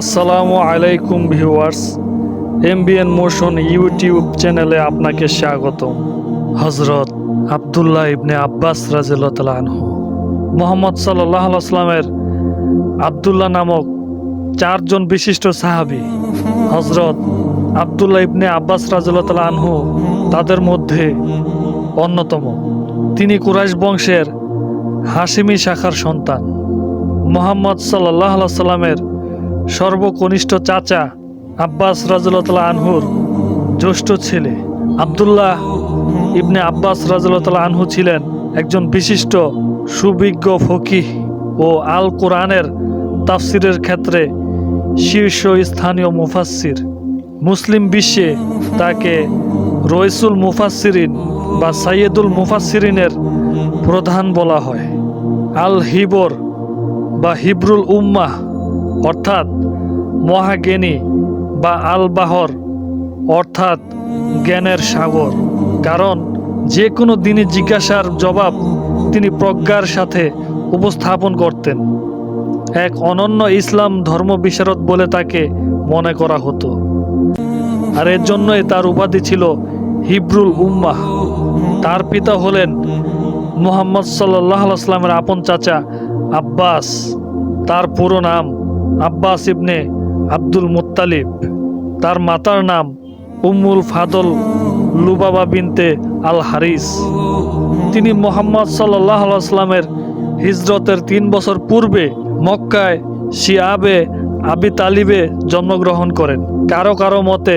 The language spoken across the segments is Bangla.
আসসালামু আলাইকুম ভিউয়ার্স, এমবিএন মোশন ইউটিউব চ্যানেলে আপনাকে স্বাগত হজরত আবদুল্লাহ ইবনে আব্বাস রাজিল্লাহ মোহাম্মদ সাল্লাহ আসলামের আবদুল্লাহ নামক চারজন বিশিষ্ট সাহাবি হজরত আবদুল্লাহ ইবনে আব্বাস রাজিল্লাহ আনহু তাদের মধ্যে অন্যতম। তিনি কুরাইশ বংশের হাসিমি শাখার সন্তান। মোহাম্মদ সাল্লাহ সাল্লামের সর্বকনিষ্ঠ চাচা আব্বাস রাজুল্লাহ আনহুর জ্যেষ্ঠ ছেলে আবদুল্লাহ ইবনে আব্বাস রাজুল্লাহ আনহু ছিলেন একজন বিশিষ্ট সুবিজ্ঞ ফকিহ ও আল কোরআনের তাফসিরের ক্ষেত্রে শীর্ষ স্থানীয় মুফাসসির। মুসলিম বিশ্বে তাকে রইসুল মুফাসসিরিন বা সাইয়েদুল মুফাসসিরিনের প্রধান বলা হয়। আল হিবর বা হিব্রুল উম্মাহ অর্থাৎ মহাজ্ঞানী বা আলবাহর অর্থাৎ জ্ঞানের সাগর। কারণ যে কোনো দিনই জিজ্ঞাসার জবাব তিনি প্রজ্ঞার সাথে উপস্থাপন করতেন। এক অনন্য ইসলাম ধর্ম বিশারদ বলে তাকে মনে করা হতো। আর এর জন্যই তার উপাধি ছিল হিব্রুল উম্মাহ। তার পিতা হলেন মুহাম্মদ সাল্লাহ আসলামের আপন চাচা আব্বাস। তার পুরো নাম আব্বাস ইবনে আব্দুল মুত্তালিব। তার মাতার নাম উম্মুল ফাদল লুবাবা বিনতে আল হারিস তিনি মোহাম্মদ সাল্লাহ হিজরতের তিন বছর পূর্বে মক্কায় শিয়াবে আবি তালিবে জন্মগ্রহণ করেন। কারও কারও মতে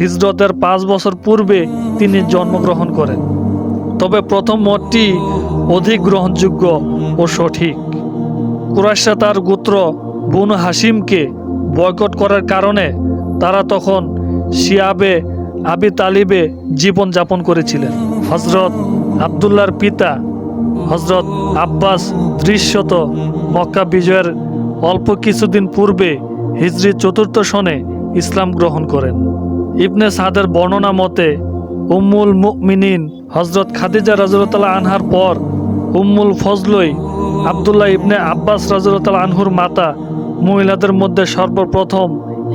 হিজরতের পাঁচ বছর পূর্বে তিনি জন্মগ্রহণ করেন। তবে প্রথম মতটি অধিক গ্রহণযোগ্য ও সঠিক। কুরাইশা তার গোত্র বনু হাসিমকে বয়কট করার কারণে তারা তখন শিয়াবে, আবি তালিবে জীবন যাপন করেছিলেন। হজরত আবদুল্লার পিতা হজরত আব্বাস দৃশ্যত মক্কা বিজয়ের অল্প কিছুদিন পূর্বে হিজরি চতুর্থ সনে ইসলাম গ্রহণ করেন। ইবনে সাদের বর্ণনা মতে, উম্মুল মুমিনিন হজরত খাদিজা রাজুল্লাহ আনহার পর উম্মুল ফজলই আবদুল্লাহ ইবনে আব্বাস রাজুল্লাহ আনহুর মাতা মহিলাদের মধ্যে সর্বপ্রথম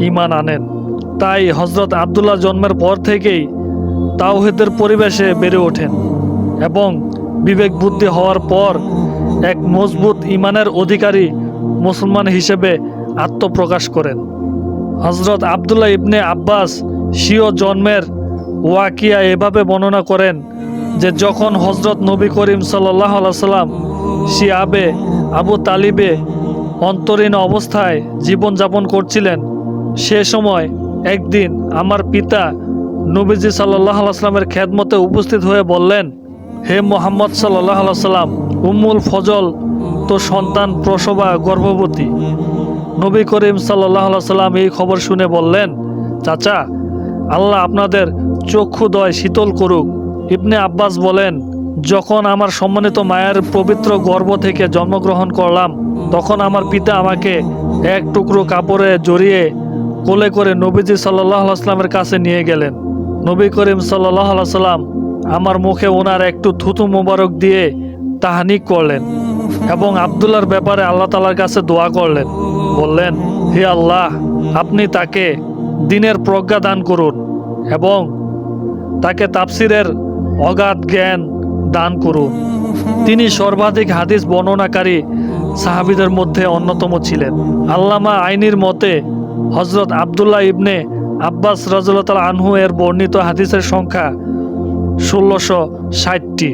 ইমান আনেন। তাই হজরত আবদুল্লাহ জন্মের পর থেকেই তাওহিদের পরিবেশে বেড়ে ওঠেন এবং বিবেক বুদ্ধি হওয়ার পর এক মজবুত ইমানের অধিকারী মুসলমান হিসেবে আত্মপ্রকাশ করেন। হজরত আবদুল্লাহ ইবনে আব্বাস স্বীয় জন্মের ওয়াকিয়া এভাবে বর্ণনা করেন যে যখন হজরত নবী করিম সাল্লাহ সাল্লাম শিয়াবে আবু তালিবে অন্তরীণ অবস্থায় জীবনযাপন করছিলেন। সে সময় একদিন আমার পিতা নবীজি সাল্লাহ আসলামের খেদমতে উপস্থিত হয়ে বললেন, হে মোহাম্মদ সাল্লাহ সাল্লাম, উম্মুল ফজল তো সন্তান প্রসবা গর্ভবতী। নবী করিম সাল্লাহ সাল্লাম এই খবর শুনে বললেন, চাচা, আল্লাহ আপনাদের চক্ষুদয় শীতল করুক। ইবনে আব্বাস বলেন, যখন আমার সম্মানিত মায়ের পবিত্র গর্ভ থেকে জন্মগ্রহণ করলাম তখন আমার পিতা আমাকে এক টুকরো কাপড়ে জড়িয়ে কোলে করে নবীজি সাল্লাহ আসলামের কাছে নিয়ে গেলেন। নবী করিম সাল্লাহ সাল্লাম আমার মুখে ওনার একটু থুতু মোবারক দিয়ে তাহানিক করলেন এবং আবদুল্লার ব্যাপারে আল্লাহ তালার কাছে দোয়া করলেন। বললেন, হে আল্লাহ, আপনি তাকে দিনের প্রজ্ঞা দান করুন এবং তাকে তাফসিরের অগাধ জ্ঞান দান করুন। তিনি সর্বাধিক হাদিস বর্ণনাকারী সাহাবিদের মধ্যে অন্যতম ছিলেন। আল্লামা আইনির মতে হজরত আবদুল্লাহ ইবনে আব্বাস রাজুল্লাহ আনহু এর বর্ণিত হাদিসের সংখ্যা ষোলোশো ষাটটি।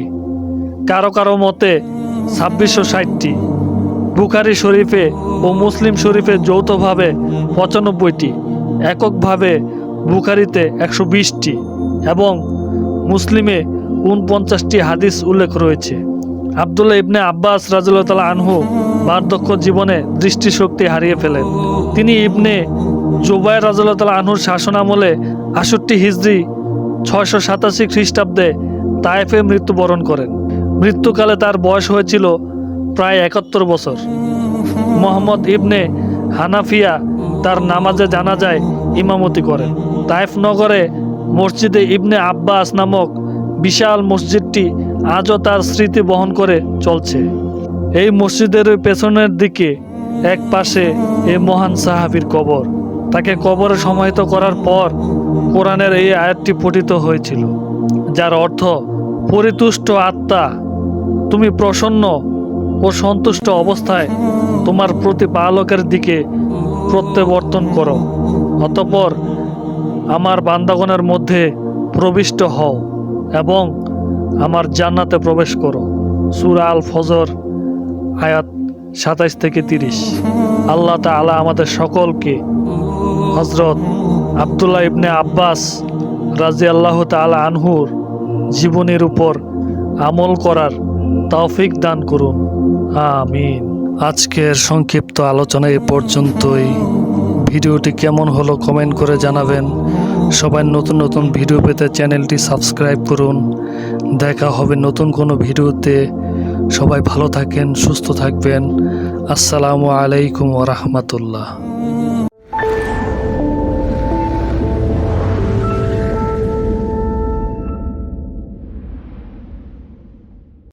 কারও কারও মতে, ছাব্বিশশো ষাটটি। বুখারি শরীফে ও মুসলিম শরীফে যৌথভাবে পঁচানব্বইটি। এককভাবে বুখারিতে একশো বিশটি এবং মুসলিমে উনপঞ্চাশটি হাদিস উল্লেখ রয়েছে। আবদুল্লাহ ইবনে আব্বাস রাজুল্লাহ আনহু বার্ধক্য জীবনে দৃষ্টিশক্তি হারিয়ে ফেলেন। তিনি ইবনে জুবাই রাজুল্লাহ আনহুর শাসনামলে আষট্টি হিজড়ি ছয়শো সাতাশি খ্রিস্টাব্দে তায়েফে মৃত্যুবরণ করেন। মৃত্যুকালে তার বয়স হয়েছিল প্রায় একাত্তর বছর। মোহাম্মদ ইবনে হানাফিয়া তার নামাজে জানা যায় ইমামতি করেন। তাইফ নগরে মসজিদে ইবনে আব্বাস নামক বিশাল মসজিদটি আজও তার স্মৃতি বহন করে চলছে। এই মসজিদের পেছনের দিকে, এক পাশে এ মহান সাহাবীর কবর। তাকে কবরে সমাহিত করার পর কোরআনের এই আয়াতটি পঠিত হয়েছিল, যার অর্থ, পরিতুষ্ট আত্মা, তুমি প্রসন্ন ও সন্তুষ্ট অবস্থায় তোমার প্রতিপালকের দিকে প্রত্যাবর্তন করো, অতপর আমার বান্দাগণের মধ্যে প্রবিষ্ট হও এবং আমার জান্নাতে প্রবেশ করো। সুরা আল ফজর আয়াত সাতাইশ থেকে তিরিশ। আল্লাহ তাআলা আমাদের সকলকে হজরত আবদুল্লাহ ইবনে আব্বাস রাজি আল্লাহ তাআলা আনহুর জীবনের উপর আমল করার তৌফিক দান করুন। আমিন। আজকের সংক্ষিপ্ত আলোচনা এ পর্যন্তই। ভিডিওটি কেমন হলো কমেন্ট করে জানাবেন। সবাই নতুন নতুন ভিডিও পেতে চ্যানেলটি সাবস্ক্রাইব করুন। দেখা হবে নতুন কোনো ভিডিওতে। সবাই ভালো থাকেন সুস্থ থাকবেন। আসসালামু আলাইকুম ওরহমতুল্লাহ